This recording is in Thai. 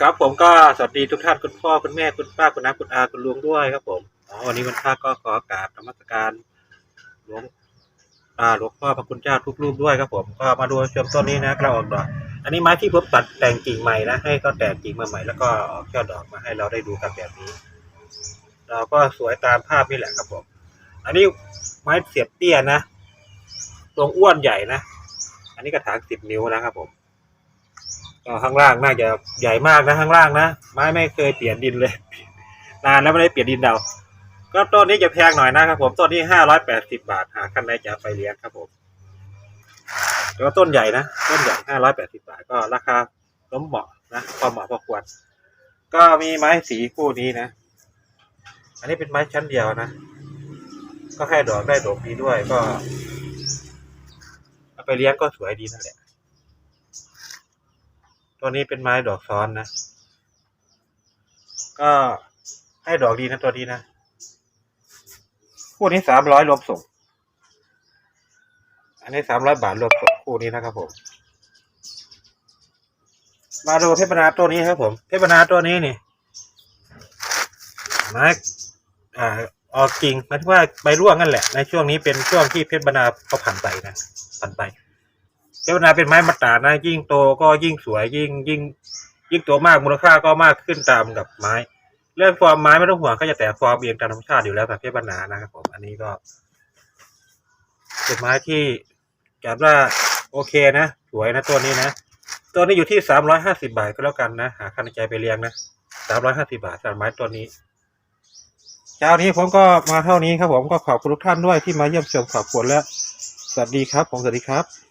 ครับผมก็สวัสดีทุกท่านคุณพ่อคุณแม่คุณป้าคุณน้าคุณอาคุณลุงด้วยครับผมอ๋อวันนี้วันพระก็ขอกราบนมัสการหลวงอ่าหลวงพ่อพระคุณเจ้าทุกรูปด้วยครับผมก็มาดูชมต้นนี้นะกระออกดอก อันนี้ไม้ที่ผมตัดแต่งกิ่งใหม่นะให้เขาแตกกิ่งมาใหม่แล้วก็ออกช่อดอกมาให้เราได้ดูกันแบบนี้ เราก็สวยตามภาพนี่แหละครับผม อันนี้ไม้เสียบเตี้ยนะตรงอ้วนใหญ่นะอันนี้กระถางสิบนิ้วนะครับผม ก็ข้างล่างน่าจะใหญ่มากนะข้างล่างนะไม้ไม่เคยเปลี่ยนดินเลย นานแล้วไม่ได้เปลี่ยนดินเดาก็ต้นนี้จะแพงหน่อยนะครับ ผมต้นนี้ห้าร้อยแปดสิบาทหาคันไหนจะไปเลี้ยงครับผมแล้วก็ต้นใหญ่นะต้นใหญ่ห้าร้อยแปดสิบาทก็ราคาล้มเหมาะนะพอเหมาะพอควรก็มีไม้สีคู่นี้นะ อันนี้เป็นไม้ชั้นเดียวนะ ก็ให้ดอกได้ดอกดีด้วยก็เอาไปเลี้ยงก็สวยดีนั่นแหละ ตัวนี้เป็นไม้ดอกซ้อนนะ ก็ให้ดอกดีนะตัวนี้นะคู่นี้สามร้อยรวมส่ง อันนี้สามร้อยบาทรวมส่งคู่นี้นะครับผม มาดูเทพนาตัวนี้ครับผมเทพนาตัวนี้นี่ไม้อ่าออกกิ่งหมายถึงว่าใบร่วงนั่นแหละ ในช่วงนี้เป็นช่วงที่เพชรบรรณาเขาผ่านไปนะผ่านไป เทวนาเป็นไม้มาตานะ ยิ่งโตก็ยิ่งสวยยิ่งยิ่ง ยิ่งโตมากมูลค่าก็มากขึ้นตามกับไม้ เรื่องฟอร์มไม้ไม่ต้องห่วงก็จะแตกฟอร์มเองตามธรรมชาติอยู่แล้วแบบเพชรบรรณานะครับผมอันนี้ก็เป็นไม้ที่จัดว่าโอเคนะสวยนะตัวนี้นะตัวนี้อยู่ที่สามร้อยห้าสิบาทก็แล้วกันนะหาคันใจไปเลี้ยงนะสามร้อยห้าสิบาทสำหรับไม้ตัวนี้เช้านี้ผมก็มาเท่านี้ครับผมก็ขอบคุณทุกท่านด้วยที่มาเยี่ยมชมขอบคุณและสวัสดีครับผมสวัสดีครับ